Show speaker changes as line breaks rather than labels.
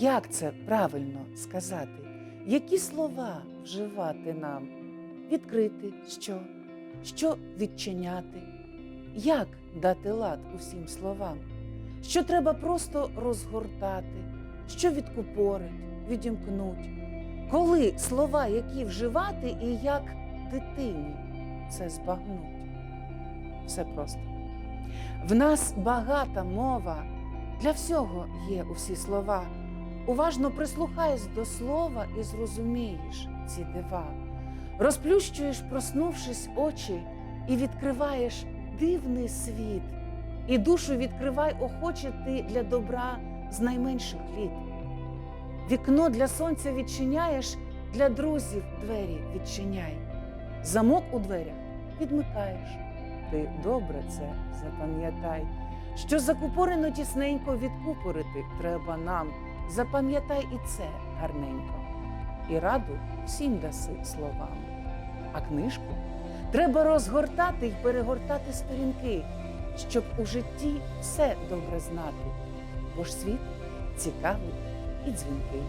Як це правильно сказати? Які слова вживати нам? Відкрити що? Що відчиняти? Як дати лад усім словам? Що треба просто розгортати, що відкупорить, відімкнуть? Коли слова, які вживати, і як дитині це збагнуть? Все просто. В нас багата мова, для всього є усі слова. Уважно прислухайся до слова і зрозумієш ці дива. Розплющуєш, проснувшись очі, і відкриваєш дивний світ, і душу відкривай охоче ти для добра з найменших літ. Вікно для сонця відчиняєш, для друзів двері відчиняй. Замок у дверях відмикаєш. Ти добре це запам'ятай, що закупорено тісненько відкупорити треба нам. Запам'ятай і це гарненько, і раду всім даси словами. А книжку треба розгортати й перегортати сторінки, щоб у житті все добре знати, бо ж світ цікавий і дзвінкий.